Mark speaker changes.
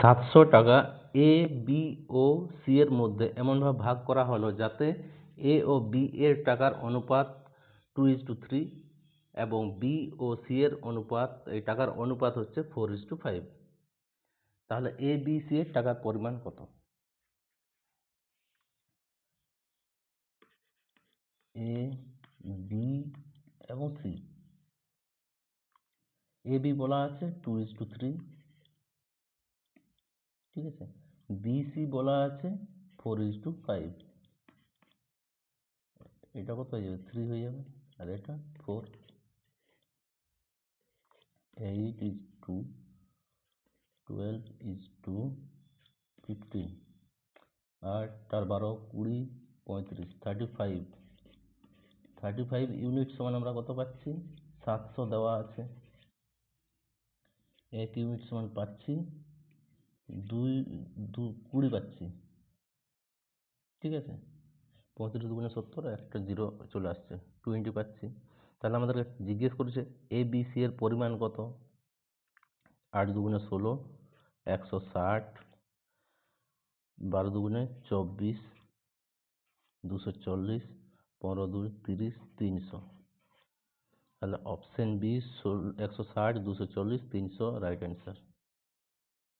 Speaker 1: সাতশো টাকা A B ও সি এর মধ্যে এমনভাবে ভাগ করা হলো যাতে এ ও বি এর টাকার অনুপাত টু ইজ টু থ্রি এবং বি ও সি এর অনুপাত, এই টাকার অনুপাত হচ্ছে ফোর ইজ টু ফাইভ তাহলে এ বি সি এর টাকার পরিমাণ কত? এ বি এবং সি এ বি বলা আছে টু ইজ টু থ্রি ঠিক আছে? বি সি বলা আছে ফোর ইজ টু ফাইভ এটা কত হয়ে যাবে? থ্রি হয়ে যাবে। আর এটা four eight is to twelve is to fifteen আর তার বারো, কুড়ি, পঁয়ত্রিশ thirty five thirty five unit সমান আমরা কত পাচ্ছি? সাতশো দেওয়া আছে। এক ইউনিট সমান পাচ্ছি দুই দু কুড়ি পাচ্ছি। ঠিক আছে? পঁয়ত্রিশ দুগুণে সত্তর, একটা জিরো চলে আসছে টোয়েন্টি পাচ্ছি। তাহলে আমাদেরকে জিজ্ঞেস করেছে এ বি সি এর পরিমাণ কত? আট দুগুণে ষোলো, একশো ষাট, বারো দুগুণে চব্বিশ, দুশো চল্লিশ, পনেরো দুই তিরিশ, তিনশো। তাহলে অপশন বি ষোলো, একশো ষাট, দুশো চল্লিশ, তিনশো রাইট অ্যান্সার